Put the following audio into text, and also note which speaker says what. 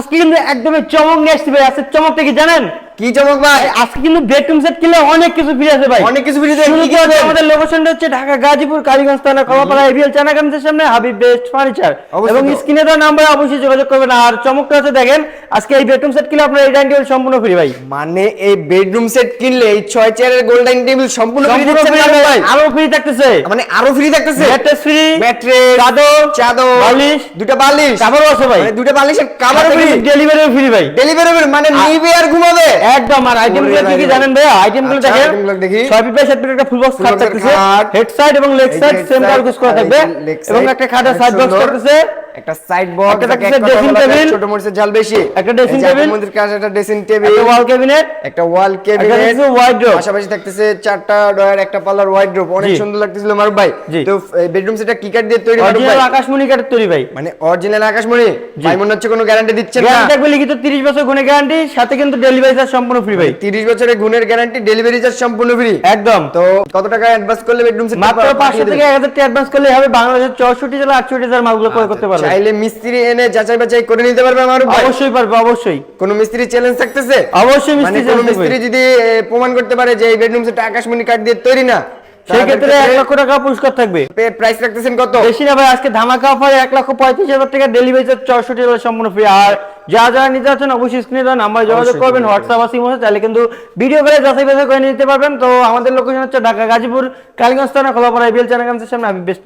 Speaker 1: আজকে কিন্তু একদমই চমক নিয়ে আসতে আজকে চমকটা কি জানেন?
Speaker 2: কি চমক ভাই?
Speaker 1: আজকে কিন্তু বেডরুম সেট কিনলে অনেক কিছু ফ্রি আছে ভাই।
Speaker 2: অনেক কিছু free আছে,
Speaker 1: শুরু
Speaker 2: কি কি আছে?
Speaker 1: আমাদের লোকেশনটা হচ্ছে ঢাকা গাজীপুর কালীগঞ্জ থানা কলাপাড়া এভিএল চানাকান্তের সামনে হাবিব বেস্ট ফার্নিচার এবং স্ক্রিনে দেওয়া নাম্বারে অবশ্যই যোগাযোগ করবেন। আর চমকটা হচ্ছে দেখেন আজকে এই বেডরুম সেট কিনলে আপনার এই ডাইনিং টেবিল সম্পূর্ণ ফ্রি ভাই।
Speaker 2: মানে এই বেডরুম সেট কিনলে এই ছয় চেয়ারের গোল্ডেন টেবিল সম্পূর্ণ
Speaker 1: সম্পূর্ণ
Speaker 2: দিচ্ছেন
Speaker 1: ভাই আরও ফ্রি থাকতেছে।
Speaker 2: মানে আরও ফ্রি থাকতেছে?
Speaker 1: ম্যাট্রেস ফ্রি
Speaker 2: ম্যাট্রেস
Speaker 1: চাদর
Speaker 2: চাদর
Speaker 1: বালিশ
Speaker 2: দুটো বালিশ।
Speaker 1: কাপড়ও আছে ভাই।
Speaker 2: মানে দুটো বালিশের কাভার ফ্রি
Speaker 1: ডেলিভারি ফ্রি ভাই।
Speaker 2: ডেলিভারি মানে নিবে আর ঘুমাবে।
Speaker 1: একদম আর আইটেমগুলো কি কি জানেন ভাই আইটেমগুলো
Speaker 2: আচ্ছা,
Speaker 1: দেখেন
Speaker 2: দেখি।
Speaker 1: ছয় ফিট বাই একটা ফুল বক্স খাট থাকতেছে। হেড সাইড এবং লেগ সাইড সেম
Speaker 2: side,
Speaker 1: করা থাকবে। এবং একটা খাটের সাইড বক্স। থাকতেছে।
Speaker 2: একটা সাইড বক্স
Speaker 1: একটা table।
Speaker 2: ছোট মরিচের ঝাল বেশি।
Speaker 1: একটা table।
Speaker 2: মন্দির কাছে একটা ড্রেসিং টেবিল
Speaker 1: একটা ওয়াল ক্যাবিনেট
Speaker 2: একটা ওয়াল ক্যাবিনেট। পাশাপাশি থাকতেছে চারটা ডয়ার একটা ওয়াইড্রোপ অনেক সুন্দর লাগতেছিল মারুফ ভাই। তো বেডরুম সেটটা কি কাঠ দিয়ে তৈরি মারুফ ভাই?
Speaker 1: আকাশমণি কাঠের তৈরি ভাই।
Speaker 2: মানে অরিজিনাল আকাশমণি? ভাই মনে হচ্ছে কোনো গ্যারান্টি দিচ্ছেন না।
Speaker 1: গ্যারান্টি থাকবে লিখিত 30 বছর গুণে গ্যারান্টি সাথে কিন্তু ডেলিভারি চার্জ সম্পূর্ণ ফ্রি ভাই।
Speaker 2: 30 বছরের গুণের গ্যারান্টি ডেলিভারি চার্জ সম্পূর্ণ ফ্রি
Speaker 1: একদম।
Speaker 2: তো কত টাকা অ্যাডভান্স করলে বেডরুম সেট
Speaker 1: মাত্র 500 থেকে 1000 টাকা অ্যাডভান্স করলে হবে বাংলাদেশের 64 জেলা 68 জেলার মালগুলো ক্রয় করতে পারবে
Speaker 2: চাইলে মিস্ত্রি এনে যাচাই বাছাই করে নিতে পারবে আমার
Speaker 1: অবশ্যই পারবে অবশ্যই।
Speaker 2: কোনো মিস্ত্রি চ্যালেঞ্জ থাকতেছে?
Speaker 1: অবশ্যই
Speaker 2: মানে
Speaker 1: মিস্ত্রি
Speaker 2: কোনো মিস্ত্রি যদি প্রমাণ করতে পারে যে এই বেডরুম সেটটা আকাশমণি কাঠ দিয়ে তৈরি না
Speaker 1: সেই ক্ষেত্রে 1 লক্ষ টাকা পুরস্কার থাকবে।
Speaker 2: প্রাইস রাখতেছেন কত?
Speaker 1: বেশি না ভাই আজকে ধামাকা অফারে এক লক্ষ পঁয়ত্রিশ হাজার টাকা ডেলিভারি চার্জ চৌষট্টি হাজার সম্পূর্ণ ফ্রি আর যা যারা নিতে চাচ্ছেন অবশ্যই স্ক্রিনে দেওয়া নাম্বার যোগাযোগ করবেন। হোয়াটসঅ্যাপ আছে চাইলে কিন্তু ভিডিও করে যাচাই বাছাই করে নিতে পারবেন। তো আমাদের লোকেশন হচ্ছে ঢাকা গাজীপুর কালীগঞ্জ থানা খোলাপাড়া বিএল চ্যানেল সামনে আমি বেস্ট